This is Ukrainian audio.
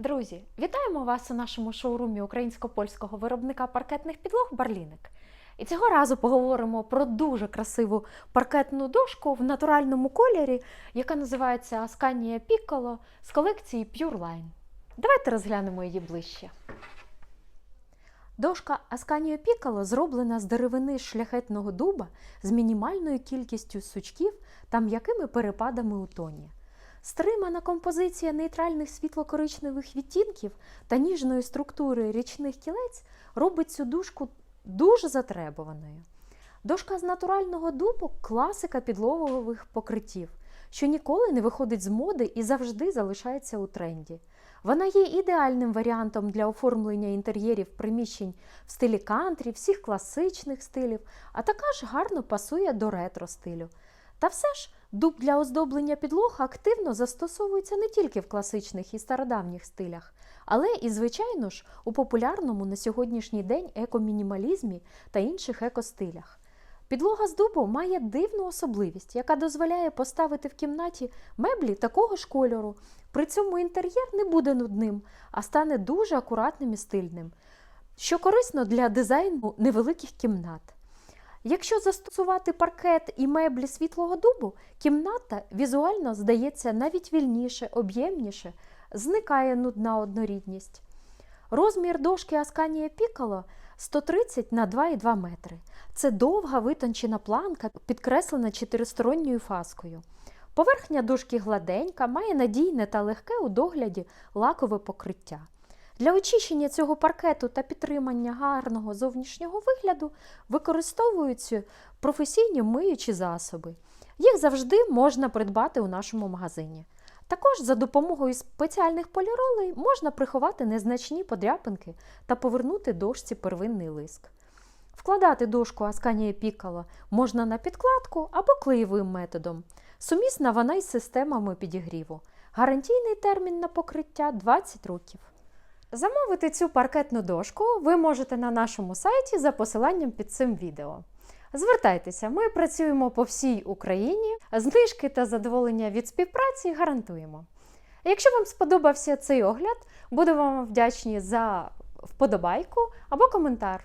Друзі, вітаємо вас у нашому шоурумі українсько-польського виробника паркетних підлог Барліник. І цього разу поговоримо про дуже красиву паркетну дошку в натуральному кольорі, яка називається Ascania Piccolo з колекції Pure Line. Давайте розглянемо її ближче. Дошка Ascanio Piccolo зроблена з деревини шляхетного дуба з мінімальною кількістю сучків та м'якими перепадами у тоні. Стримана композиція нейтральних світло-коричневих відтінків та ніжної структури річних кілець робить цю дужку дуже затребуваною. Дошка з натурального дубу класика підлогових покриттів, що ніколи не виходить з моди і завжди залишається у тренді. Вона є ідеальним варіантом для оформлення інтер'єрів приміщень в стилі кантрі, всіх класичних стилів, а також гарно пасує до ретро стилю. Та все ж дуб для оздоблення підлог активно застосовується не тільки в класичних і стародавніх стилях, але і, звичайно ж, у популярному на сьогоднішній день екомінімалізмі та інших екостилях. Підлога з дубу має дивну особливість, яка дозволяє поставити в кімнаті меблі такого ж кольору. При цьому інтер'єр не буде нудним, а стане дуже акуратним і стильним, що корисно для дизайну невеликих кімнат. Якщо застосувати паркет і меблі світлого дубу, кімната візуально здається навіть вільніше, об'ємніше, зникає нудна однорідність. Розмір дошки Ascania Piccolo 130 на 2,2 метри. Це довга витончена планка, підкреслена чотиристоронньою фаскою. Поверхня дошки гладенька, має надійне та легке у догляді лакове покриття. Для очищення цього паркету та підтримання гарного зовнішнього вигляду використовуються професійні миючі засоби. Їх завжди можна придбати у нашому магазині. Також за допомогою спеціальних поліролей можна приховати незначні подряпинки та повернути дошці первинний лиск. Вкладати дошку Ascania Piccolo можна на підкладку або клеєвим методом. Сумісна вона із системами підігріву. Гарантійний термін на покриття 20 років. Замовити цю паркетну дошку ви можете на нашому сайті за посиланням під цим відео. Звертайтеся, ми працюємо по всій Україні, знижки та задоволення від співпраці гарантуємо. Якщо вам сподобався цей огляд, буду вам вдячні за вподобайку або коментар.